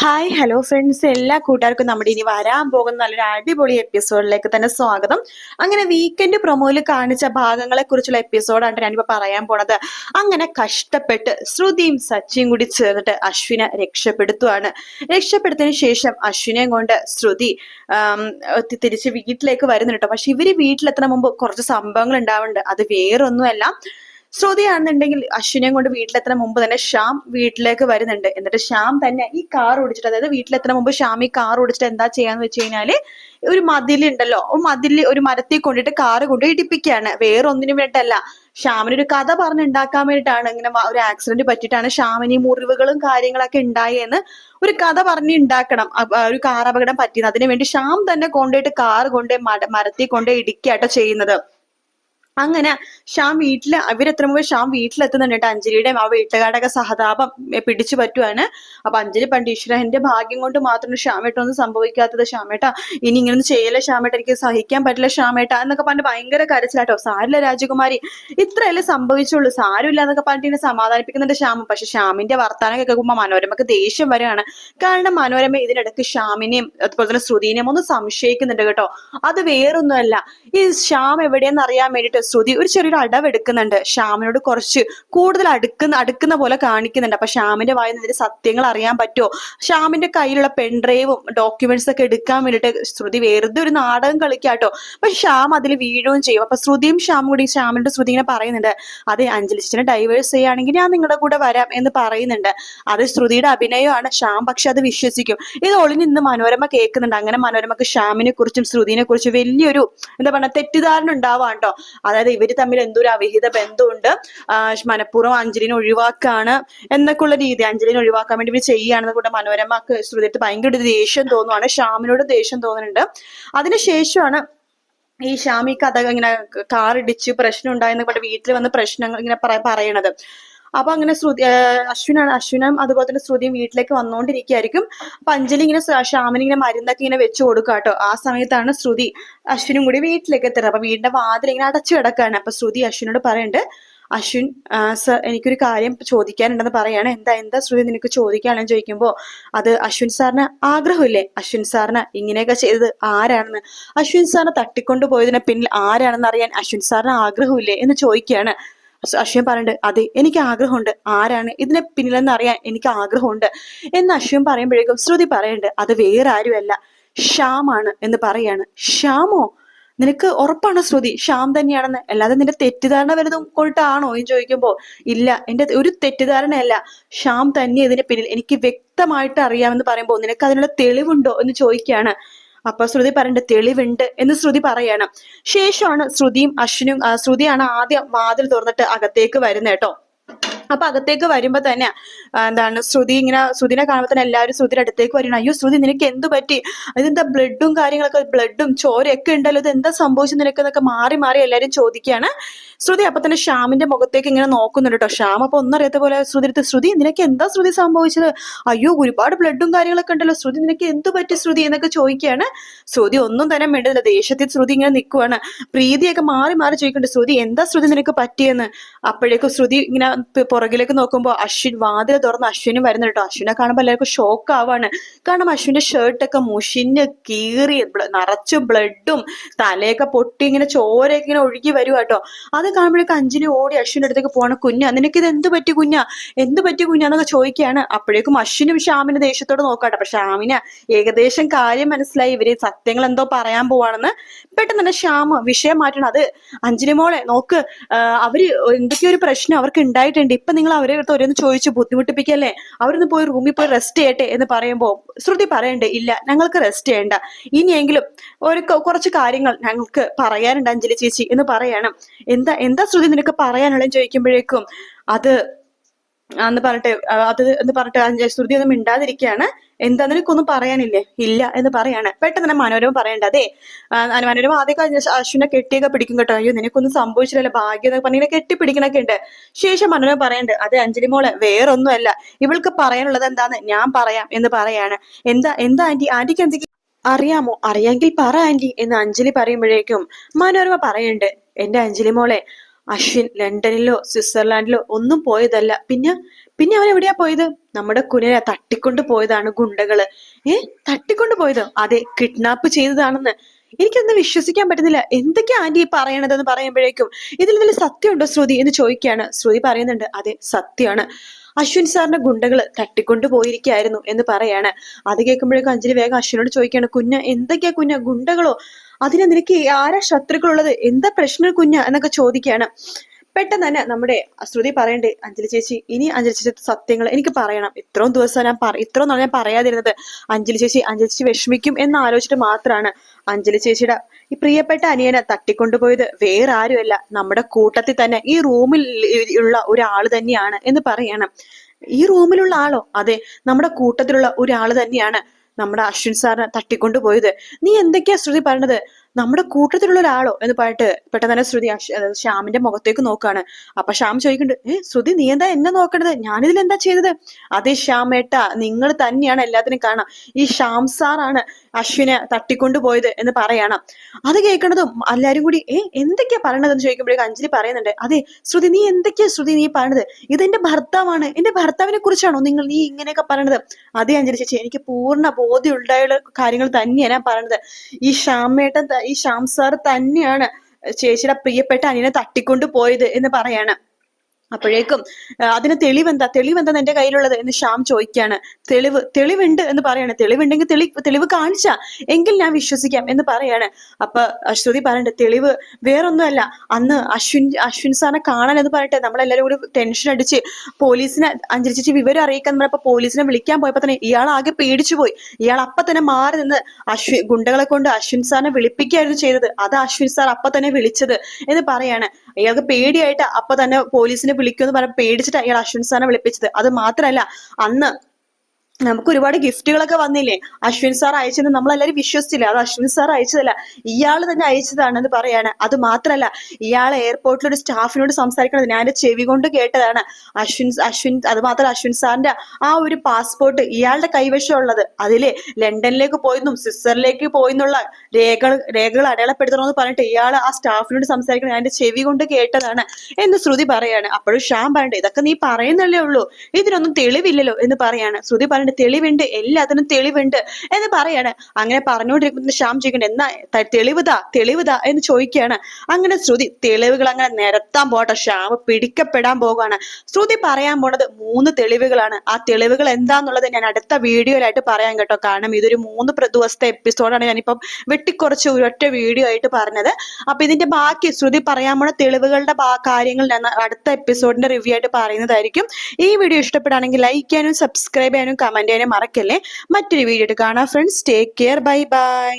Hi hello friends എല്ലാ കൂട്ടുകാർക്കും നമ്മുടെ ഇനി വരാൻ പോകുന്ന നല്ലൊരു അടിപൊളി എപ്പിസോഡിലേക്ക് തന്നെ സ്വാഗതം. അങ്ങനെ വീക്കെൻഡ് പ്രൊമോയിൽ കാണിച്ച ഭാഗങ്ങളെ കുറിച്ചുള്ള എപ്പിസോഡാണ് ഞാനിപ്പോ പറയാൻ പോണത്. അങ്ങനെ കഷ്ടപ്പെട്ട് ശ്രുതിയും സച്ചിയും കൂടി ചേർന്നിട്ട് അശ്വിനെ രക്ഷപ്പെടുത്തുവാണ്. രക്ഷപ്പെടുത്തിന് ശേഷം അശ്വിനെ കൊണ്ട് ശ്രുതി തിരിച്ച് വീട്ടിലേക്ക് വരുന്നുണ്ട് പക്ഷെ ഇവർ വീട്ടിലെത്തുന്ന മുമ്പ് കുറച്ച് സംഭവങ്ങൾ ഉണ്ടാവുന്നുണ്ട്. അത് വേറൊന്നുമല്ല. ശ്രുതിയാണെന്നുണ്ടെങ്കിൽ അശ്വിനെയും കൊണ്ട് വീട്ടിലെത്തുന്ന മുമ്പ് തന്നെ ശ്യാം വീട്ടിലേക്ക് വരുന്നുണ്ട്. എന്നിട്ട് ശ്യാം തന്നെ ഈ കാർ ഓടിച്ചിട്ട് അതായത് വീട്ടിലെത്തുന്ന മുമ്പ് ശ്യാം ഈ കാർ ഓടിച്ചിട്ട് എന്താ ചെയ്യാന്ന് വെച്ച് കഴിഞ്ഞാൽ ഒരു മതിലുണ്ടല്ലോ മതിൽ ഒരു മരത്തിൽ കൊണ്ടിട്ട് കാറ് കൊണ്ട് ഇടിപ്പിക്കുകയാണ്. വേറെ ഒന്നിനു വേണ്ടിട്ടല്ല ശ്യാമിന് ഒരു കഥ പറഞ്ഞുണ്ടാക്കാൻ വേണ്ടിയിട്ടാണ് ഇങ്ങനെ ഒരു ആക്സിഡന്റ് പറ്റിയിട്ടാണ് ശ്യാമിന് ഈ മുറിവുകളും കാര്യങ്ങളൊക്കെ ഉണ്ടായെന്ന് ഒരു കഥ പറഞ്ഞ് ഉണ്ടാക്കണം ഒരു കാർ അപകടം പറ്റിയത്. അതിനു വേണ്ടി ശ്യാം തന്നെ കൊണ്ടുപോയിട്ട് കാർ കൊണ്ട് മരത്തിൽ കൊണ്ട് ഇടിക്കുകയാട്ടോ ചെയ്യുന്നത്. അങ്ങനെ ഷ്യാം വീട്ടിൽ അവരെത്ര മുമ്പ് ഷ്യാം വീട്ടിലെത്തുന്നുണ്ട് കേട്ടോ. അഞ്ജലിയുടെ ആ വീട്ടുകാരുടെ സഹതാപം പിടിച്ചു പറ്റുവാണ്. അപ്പൊ അഞ്ജലി പണ്ട് ഭാഗ്യം കൊണ്ട് മാത്രം ശ്യാമേട്ടൊന്നും സംഭവിക്കാത്തത്. ഷ്യാമേട്ട ഇനി ഇങ്ങനൊന്നും ചെയ്യല്ലേ ഷ്യാമേട്ട എനിക്ക് സഹിക്കാൻ പറ്റില്ല ഷ്യാമേട്ട എന്നൊക്കെ പറഞ്ഞ് ഭയങ്കര കരച്ചിലാട്ടോ സാരില്ല രാജകുമാരി ഇത്രയല്ലേ സംഭവിച്ചുള്ളൂ. സാരമില്ല എന്നൊക്കെ പറഞ്ഞിട്ട് ഇങ്ങനെ സമാധാനിപ്പിക്കുന്നുണ്ട് ശ്യാമം. പക്ഷെ ശ്യാമിന്റെ വർത്താനം കേൾക്കുമ്പോൾ മനോരമക്ക് ദേഷ്യം വരികയാണ്. കാരണം മനോരമ ഇതിനിടയ്ക്ക് ശ്യാമിനെയും അതുപോലെ തന്നെ ശ്രുതിനെയും ഒന്ന് സംശയിക്കുന്നുണ്ട് കേട്ടോ. അത് വേറൊന്നുമല്ല. ഈ ശ്യാം എവിടെയെന്ന് അറിയാൻ വേണ്ടിയിട്ട് ശ്രുതി ഒരു ചെറിയൊരു അടവ് എടുക്കുന്നുണ്ട് ശ്യാമിനോട് കുറച്ച് കൂടുതൽ അടുക്കുന്ന അടുക്കുന്ന പോലെ കാണിക്കുന്നുണ്ട്. അപ്പൊ ശ്യാമിന്റെ വായിൽ നിന്ന് സത്യങ്ങൾ അറിയാൻ പറ്റുമോ? ശ്യാമിന്റെ കയ്യിലുള്ള പെൺഡ്രൈവും ഡോക്യുമെന്റ്സ് ഒക്കെ എടുക്കാൻ വേണ്ടിയിട്ട് ശ്രുതി വെറുതെ ഒരു നാടകം കളിക്കാട്ടോ അപ്പൊ ശ്യാം അതിൽ വീഴുകയും ചെയ്യും. അപ്പൊ ശ്രുതിയും ശ്യാമും കൂടി ശ്യാമിന്റെ ശ്രുതി ഇങ്ങനെ പറയുന്നുണ്ട്. അതെ അഞ്ജലി ഡൈവേഴ്സ് ചെയ്യുകയാണെങ്കിൽ ഞാൻ നിങ്ങളുടെ കൂടെ വരാം എന്ന് പറയുന്നുണ്ട്. അത് ശ്രുതിയുടെ അഭിനയമാണ്. ശ്യാം പക്ഷെ അത് വിശ്വസിക്കും. ഇത് ഒളിഞ്ഞ് ഇന്ന് മനോരമ കേൾക്കുന്നുണ്ട്. അങ്ങനെ മനോരമക്ക് ശ്യാമിനെ കുറിച്ചും ശ്രുതിനെ കുറിച്ചും വലിയൊരു എന്താ പറയുക തെറ്റിദ്ധാരണ ഉണ്ടാവാണ്ടോ കേട്ടോ അതായത് ഇവർ തമ്മിൽ എന്തോ ഒരു അവിഹിത ബന്ധമുണ്ട്. മനഃപൂർവം അഞ്ജലിനെ ഒഴിവാക്കാണ് എന്നൊക്കെ ഉള്ള രീതി. അഞ്ജലിനെ ഒഴിവാക്കാൻ വേണ്ടി ഇവർ ചെയ്യുകയാണെന്ന് കൂടെ മനോരമക്ക് ശ്രുതിയിട്ട് ഭയങ്കര ഒരു ദേഷ്യം തോന്നുവാണ്. ശ്യാമിനോട് ദേഷ്യം തോന്നുന്നുണ്ട്. അതിനുശേഷമാണ് ഈ ഷാമി കഥ ഇങ്ങനെ കാറിടിച്ച് പ്രശ്നം ഉണ്ടായെന്ന് പറഞ്ഞ വീട്ടിൽ വന്ന് പ്രശ്നങ്ങൾ ഇങ്ങനെ പറ- പറയണത്. അപ്പൊ അങ്ങനെ ശ്രുതി അശ്വിനാണ് അശ്വിനും അതുപോലെ തന്നെ ശ്രുതിയും വീട്ടിലേക്ക് വന്നുകൊണ്ടിരിക്കുകയായിരിക്കും അപ്പൊ അഞ്ജലി ഇങ്ങനെ ശ്യാമിന് ഇങ്ങനെ മരുന്നൊക്കെ ഇങ്ങനെ വെച്ച് കൊടുക്കുക കേട്ടോ ആ സമയത്താണ് ശ്രുതി അശ്വിനും കൂടി വീട്ടിലേക്ക് എത്തുന്നത്. അപ്പൊ വീടിന്റെ വാതിൽ ഇങ്ങനെ അടച്ചു കിടക്കാണ്. അപ്പൊ ശ്രുതി അശ്വിനോട് പറയുന്നുണ്ട് അശ്വിൻ സർ എനിക്കൊരു കാര്യം ചോദിക്കാനുണ്ടെന്ന് പറയാണ്. എന്താ എന്താ ശ്രുതി നിനക്ക് ചോദിക്കാണെന്ന് ചോദിക്കുമ്പോൾ അത് അശ്വിൻ സാറിന് ആഗ്രഹമില്ലേ? അശ്വിൻ സാറിന് ഇങ്ങനെയൊക്കെ ചെയ്തത് ആരാണെന്ന്? അശ്വിൻ സാറിനെ തട്ടിക്കൊണ്ടു പോയതിനെ പിന്നിൽ ആരാണെന്ന് അറിയാൻ അശ്വിൻ സാറിന് ആഗ്രഹമില്ലേ? എന്ന് ചോദിക്കുകയാണ് അശ്വിൻ പറയുന്നുണ്ട് അതെ എനിക്ക് ആഗ്രഹമുണ്ട്. ആരാണ്? ഇതിനെ പിന്നിലെന്ന് അറിയാൻ എനിക്ക് ആഗ്രഹമുണ്ട്. എന്ന് അശ്വൻ പറയുമ്പോഴേക്കും ശ്രുതി പറയുന്നുണ്ട് അത് വേറെ ആരുമല്ല. ശ്യാമാണ് എന്ന് പറയാണ് ശ്യാമോ? നിനക്ക് ഉറപ്പാണ് ശ്രുതി? ശ്യാം തന്നെയാണെന്ന്. അല്ലാതെ നിന്റെ തെറ്റിദ്ധാരണ വലുതും കൊണ്ടാണോ എന്ന് ചോദിക്കുമ്പോൾ ഇല്ല എന്റെ ഒരു തെറ്റിദ്ധാരണയല്ല. ശ്യാം തന്നെ ഇതിന് പിന്നിൽ എനിക്ക് വ്യക്തമായിട്ട് അറിയാമെന്ന് പറയുമ്പോൾ നിനക്ക് അതിനുള്ള തെളിവുണ്ടോ? എന്ന് ചോദിക്കുകയാണ്. അപ്പൊ ശ്രുതി പറയുന്നുണ്ട് തെളിവുണ്ട് എന്ന് ശ്രുതി പറയണം. ശേഷമാണ് ശ്രുതിയും അശ്വിനും ശ്രുതിയാണ് ആദ്യം വാതിൽ തുറന്നിട്ട് അകത്തേക്ക് വരുന്നേട്ടോ അപ്പൊ അകത്തേക്ക് വരുമ്പോ തന്നെ എന്താണ് ശ്രുതി ഇങ്ങനെ ശ്രുതിനെ കാണുമ്പോ തന്നെ എല്ലാവരും ശ്രുതിയുടെ അടുത്തേക്ക് വരണം അയ്യോ ശ്രുതി നിനക്ക് എന്ത് പറ്റി? ഇതെന്താ ബ്ലഡും കാര്യങ്ങളൊക്കെ ബ്ലഡും ചോരയൊക്കെ ഉണ്ടല്ലോ ഇത് എന്താ സംഭവിച്ചു നിനക്ക് എന്നൊക്കെ മാറി മാറി എല്ലാരും ചോദിക്കുകയാണ്. ശ്രുതി അപ്പൊ തന്നെ ശ്യാമിന്റെ മുഖത്തേക്ക് ഇങ്ങനെ നോക്കുന്നുണ്ട് കേട്ടോ. ശ്യാം അപ്പൊ ഒന്നറിയാത്ത പോലെ ശ്രുതി എടുത്ത് ശ്രുതി നിനക്ക് എന്താ ശ്രുതി സംഭവിച്ചത്? അയ്യോ ഒരുപാട് ബ്ലഡും കാര്യങ്ങളൊക്കെ ഉണ്ടല്ലോ. ശ്രുതി നിനക്ക് എന്ത് പറ്റി ശ്രുതി? എന്നൊക്കെ ചോദിക്കുകയാണ്. ശ്രുതി ഒന്നും തന്നെ മിണ്ടുന്നില്ല. ദേഷ്യത്തിൽ ശ്രുതി ഇങ്ങനെ നിൽക്കുവാണ് പ്രീതിയൊക്കെ മാറി മാറി ചോദിക്കുന്നുണ്ട്. ശ്രുതി എന്താ ശ്രുതി നിനക്ക് പറ്റിയെന്ന്? അപ്പോഴേക്കും ശ്രുതി ഇങ്ങനെ പുറകിലേക്ക് നോക്കുമ്പോൾ അശ്വിൻ വാതിൽ തുറന്ന് അശ്വിനും വരുന്നുണ്ട് കേട്ടോ. അശ്വിനെ കാണുമ്പോൾ എല്ലാവർക്കും ഷോക്ക് ആവാണ്. കാരണം അശ്വിന്റെ ഷർട്ടൊക്കെ മുഷിഞ്ഞ് കീറി നിറച്ച് ബ്ലഡും തലയൊക്കെ പൊട്ടി ഇങ്ങനെ ചോരയൊക്കെ ഇങ്ങനെ ഒഴുകി വരുക കേട്ടോ. അത് കാണുമ്പോഴേക്കും അഞ്ജലി ഓടി അശ്വിന്റെ അടുത്തേക്ക് പോവാണ്. കുഞ്ഞ നിനക്ക് ഇത് എന്ത് പറ്റി കുഞ്ഞ? എന്ത് പറ്റി കുഞ്ഞാന്നൊക്കെ ചോദിക്കുകയാണ്. അപ്പോഴേക്കും അശ്വിനും ശ്യാമിന് ദേഷ്യത്തോടെ നോക്കാട്ടെ പക്ഷെ ശ്യാമിന് ഏകദേശം കാര്യം മനസ്സിലായി. ഇവർ സത്യങ്ങൾ എന്തോ പറയാൻ പോവാണെന്ന്. പെട്ടെന്ന് തന്നെ ശ്യാമ വിഷയം മാറ്റണം. അത് അഞ്ജലി മോളെ നോക്ക് അവർ എന്തൊക്കെയോ ഒരു പ്രശ്നം അവർക്ക് ഉണ്ടായിട്ടുണ്ട്. ഇപ്പൊ നിങ്ങൾ അവരെ അടുത്ത് ഓരോന്ന് ചോദിച്ചു ബുദ്ധിമുട്ടിപ്പിക്കല്ലേ? അവരൊന്ന് പോയി റൂമിൽ പോയി റെസ്റ്റ് ചെയ്യട്ടെ എന്ന് പറയുമ്പോൾ ശ്രുതി പറയണ്ടേ ഇല്ല ഞങ്ങൾക്ക് റെസ്റ്റ് ചെയ്യണ്ട. ഇനിയെങ്കിലും ഒരു കുറച്ച് കാര്യങ്ങൾ ഞങ്ങൾക്ക് പറയാനുണ്ട് അഞ്ജലി ചേച്ചി എന്ന് പറയണം. എന്താ എന്താ ശ്രുതി നിനക്ക് പറയാനുള്ളത് ചോദിക്കുമ്പോഴേക്കും അത് അന്ന് പറഞ്ഞിട്ട് അത് എന്ന് പറഞ്ഞിട്ട് ശ്രുതി ഒന്നും മിണ്ടാതിരിക്കുകയാണ്. എന്താ നിനക്കൊന്നും പറയാനില്ലേ? ഇല്ല എന്ന് പറയാണ്. പെട്ടെന്ന് തന്നെ മനോരമ പറയണ്ട. അതെ മനോരമ ആദ്യം കഴിഞ്ഞ അശ്വിനെ കെട്ടിയൊക്കെ പിടിക്കും കേട്ടോ. അയ്യോ നിനക്കൊന്നും സംഭവിച്ചില്ലല്ലോ. ഭാഗ്യം എന്നൊക്കെ പറഞ്ഞ് ഇങ്ങനെ കെട്ടിപ്പിടിക്കണൊക്കെ ഉണ്ട്. ശേഷം മനോരമ പറയണ്ട് അതെ അഞ്ജലി മോളെ വേറെ വേറൊന്നുമല്ല. ഇവൾക്ക് പറയാനുള്ളത് എന്താന്ന് ഞാൻ പറയാം എന്ന് പറയാണ്. എന്താ എന്താ ആന്റി ആന്റിക്ക് എന്തെങ്കിലും അറിയാമോ? അറിയാമെങ്കിൽ പറ ആന്റി എന്ന് അഞ്ജലി പറയുമ്പോഴേക്കും മനോരമ പറയുന്നുണ്ട് എന്റെ അഞ്ജലി മോളെ അശ്വിൻ ലണ്ടനിലോ സ്വിറ്റ്സർലാൻഡിലോ ഒന്നും പോയതല്ല. പിന്നെ പിന്നെ അവൻ എവിടെയാ പോയത്? നമ്മുടെ കുഞ്ഞിനെ തട്ടിക്കൊണ്ട് പോയതാണ് ഗുണ്ടകൾ. ഏ തട്ടിക്കൊണ്ട് പോയത്? അതെ കിഡ്നാപ്പ് ചെയ്തതാണെന്ന്. എനിക്കൊന്നും വിശ്വസിക്കാൻ പറ്റുന്നില്ല. എന്തൊക്കെയാ ആന്റി പറയണതെന്ന് പറയുമ്പോഴേക്കും? ഇതിൽ ഇതിൽ സത്യമുണ്ടോ ശ്രുതി എന്ന് ചോദിക്കുകയാണ്. ശ്രുതി പറയുന്നുണ്ട് അതെ സത്യമാണ്. അശ്വിൻ സാറിന്റെ ഗുണ്ടകൾ തട്ടിക്കൊണ്ടു പോയിരിക്കായിരുന്നു എന്ന് പറയാണ്. അത് കേൾക്കുമ്പോഴേക്കും അഞ്ജലി വേഗം അശ്വിനോട് ചോദിക്കുകയാണ് കുഞ്ഞ എന്തൊക്കെയാ കുഞ്ഞ ഗുണ്ടകളോ? അതിനെ നിനക്ക് ആരാ ശത്രുക്കളുള്ളത് എന്താ പ്രശ്നം കുഞ്ഞ? എന്നൊക്കെ ചോദിക്കുകയാണ്. പെട്ടെന്ന് തന്നെ നമ്മുടെ ശ്രുതി പറയണ്ടേ അഞ്ജലി ചേച്ചി ഇനി അഞ്ജലി ചേച്ചി സത്യങ്ങൾ എനിക്ക് പറയണം. ഇത്രയും ദിവസം ഞാൻ ഇത്രയും നാൾ ഞാൻ പറയാതിരുന്നത് അഞ്ജലി ചേച്ചി അഞ്ജലി ചേച്ചി വിഷമിക്കും എന്ന് ആലോചിച്ചിട്ട് മാത്രമാണ് അഞ്ജലി ചേച്ചിയുടെ ഈ പ്രിയപ്പെട്ട അനിയനെ തട്ടിക്കൊണ്ടുപോയത്. വേറെ ആരുമല്ല. നമ്മുടെ കൂട്ടത്തിൽ തന്നെ ഈ റൂമിൽ ഉള്ള ഒരാൾ തന്നെയാണ് എന്ന് പറയണം. ഈ റൂമിലുള്ള ആളോ? അതെ നമ്മുടെ കൂട്ടത്തിലുള്ള ഒരാൾ തന്നെയാണ് നമ്മുടെ അശ്വിൻ സാറിനെ തട്ടിക്കൊണ്ടുപോയത്. നീ എന്തൊക്കെയാ ശ്രുതി പറഞ്ഞത് നമ്മുടെ കൂട്ടത്തിലുള്ള ഒരാളോ എന്ന് പറഞ്ഞിട്ട് പെട്ടെന്ന് തന്നെ ശ്രുതി ശ്യാമിന്റെ മുഖത്തേക്ക് നോക്കാണ്. അപ്പൊ ശ്യാം ചോദിക്കുന്നുണ്ട് ഏ ശ്രുതി നീ എന്താ എന്നെ നോക്കണത്? ഞാനിതിൽ എന്താ ചെയ്തത്? അതെ ശ്യാമേട്ട നിങ്ങൾ തന്നെയാണ് എല്ലാത്തിനും കാണാം. ഈ ശ്യാം സാറാണ് അശ്വിനെ തട്ടിക്കൊണ്ടുപോയത് എന്ന് പറയണം. അത് കേൾക്കണതും എല്ലാരും കൂടി ഏ എന്തൊക്കെയാ പറയണതെന്ന് ചോദിക്കുമ്പോഴേക്കും അഞ്ജലി പറയുന്നുണ്ട് അതെ ശ്രുതി നീ എന്തൊക്കെയാ ശ്രുതി നീ പറയണത്? ഇത് എന്റെ ഭർത്താവാണ്. എന്റെ ഭർത്താവിനെ കുറിച്ചാണോ നിങ്ങൾ നീ ഇങ്ങനെയൊക്കെ പറയണത്? അതെ അഞ്ജലി ചേച്ചി എനിക്ക് പൂർണ ബോധ്യമുണ്ടായുള്ള കാര്യങ്ങൾ തന്നെയാണ് ഞാൻ പറയണത്. ഈ ശ്യാമേട്ടൻ ഈ ഷാം സാർ തന്നെയാണ് ചേച്ചിയുടെ പ്രിയപ്പെട്ട അനിയനെ തട്ടിക്കൊണ്ടു പോയത് എന്ന് പറയാണ്. അപ്പോഴേക്കും അതിന് തെളിവെന്താ? തെളിവെന്താ എന്റെ കയ്യിലുള്ളത് എന്ന് ശ്യാം ചോദിക്കുകയാണ് തെളിവ് തെളിവുണ്ട് എന്ന് പറയാണ്. തെളിവുണ്ടെങ്കിൽ തെളി തെളിവ് കാണിച്ച എങ്കിൽ ഞാൻ വിശ്വസിക്കാം എന്ന് പറയാണ്. അപ്പൊ അശ്വതി പറയണ്ട തെളിവ് വേറൊന്നുമല്ല. അന്ന് അശ്വിൻ അശ്വിൻ സാറിനെ കാണാൻ എന്ന് പറയട്ടെ നമ്മളെല്ലാരും കൂടി ടെൻഷൻ അടിച്ച് പോലീസിനെ അഞ്ജലി വിവരം അറിയിക്കാൻ പറഞ്ഞപ്പോ പോലീസിനെ വിളിക്കാൻ പോയപ്പോ തന്നെ ഇയാൾ ആകെ പേടിച്ചു പോയി. ഇയാൾ അപ്പൊ തന്നെ മാറി നിന്ന് അശ്വി ഗുണ്ടകളെ കൊണ്ട് അശ്വിൻ സാറിനെ വിളിപ്പിക്കുകയായിരുന്നു ചെയ്തത്. അത് അശ്വിൻ സാർ അപ്പൊ തന്നെ വിളിച്ചത് എന്ന് പറയാണ്. ഇയാൾക്ക് പേടിയായിട്ട് അപ്പൊ തന്നെ പോലീസിനെ വിളിക്കുമെന്ന് പറഞ്ഞ പേടിച്ചിട്ട് അയാൾ അശ്വിൻ സാറിനെ വിളിപ്പിച്ചത്. അത് മാത്രമല്ല അന്ന് നമുക്ക് ഒരുപാട് ഗിഫ്റ്റുകളൊക്കെ വന്നില്ലേ? അശ്വിൻ സാർ അയച്ചെന്ന് നമ്മളെല്ലാരും വിശ്വസിച്ചില്ല? അത് അശ്വിൻ സാർ അയച്ചതല്ല. ഇയാൾ തന്നെ അയച്ചതാണെന്ന് പറയാണ്. അത് മാത്രല്ല ഇയാൾ എയർപോർട്ടിൽ ഒരു സ്റ്റാഫിനോട് സംസാരിക്കണത് ഞാൻ ചെവി കൊണ്ട് കേട്ടതാണ്. അശ്വിൻ അശ്വിൻ അത് മാത്രമല്ല അശ്വിൻ സാറിന്റെ ആ ഒരു പാസ്പോർട്ട് ഇയാളുടെ കൈവശമുള്ളത്. അതിൽ ലണ്ടനിലേക്ക് പോയെന്നും സ്വിറ്റ്സർലേക്ക് പോയെന്നുള്ള രേഖകൾ രേഖകൾ അടയാളപ്പെടുത്തണമെന്ന് പറഞ്ഞിട്ട് ഇയാൾ ആ സ്റ്റാഫിനോട് സംസാരിക്കണം ഞാൻ ചെവി കൊണ്ട് കേട്ടതാണ് എന്ന് ശ്രുതി പറയാണ്. അപ്പോഴും ഷ്യാം പറയണ്ടേ ഇതൊക്കെ നീ പറയുന്നല്ലേ ഉള്ളൂ. ഇതിനൊന്നും തെളിവില്ലല്ലോ എന്ന് പറയാണ്. ശ്രുതി പറയണ്ട തെളിവുണ്ട്? എല്ലാത്തിനും തെളിവുണ്ട് എന്ന് പറയാണ്. അങ്ങനെ പറഞ്ഞുകൊണ്ടിരിക്കുന്ന ശ്യാം ചോദിക്കണ്ട എന്നാ തെളിവുതാ തെളിവുതാ എന്ന് ചോദിക്കുകയാണ്. അങ്ങനെ ശ്രുതി തെളിവുകൾ അങ്ങനെ നിരത്താൻ പോട്ടെ ശ്യാം പിടിക്കപ്പെടാൻ പോകുകയാണ് ശ്രുതി പറയാൻ പോണത് മൂന്ന് തെളിവുകളാണ്. ആ തെളിവുകൾ എന്താന്നുള്ളത് ഞാൻ അടുത്ത വീഡിയോയിലായിട്ട് പറയാൻ കേട്ടോ. കാരണം ഇതൊരു മൂന്ന് ദിവസത്തെ എപ്പിസോഡാണ് ഞാനിപ്പം വെട്ടിക്കുറച്ച് ഒരൊറ്റ വീഡിയോ ആയിട്ട് പറഞ്ഞത്. അപ്പൊ ഇതിന്റെ ബാക്കി ശ്രുതി പറയാൻ പോണ തെളിവുകളുടെ കാര്യങ്ങൾ ഞാൻ അടുത്ത എപ്പിസോഡിന്റെ റിവ്യൂ ആയിട്ട് പറയുന്നതായിരിക്കും. ഈ വീഡിയോ ഇഷ്ടപ്പെടുകയാണെങ്കിൽ ലൈക്ക് ചെയ്യാനും സബ്സ്ക്രൈബ് ചെയ്യാനും കമന്റ് ചെയ്യാനും മറക്കല്ലേ? മറ്റൊരു വീഡിയോ കാണാം friends take care bye bye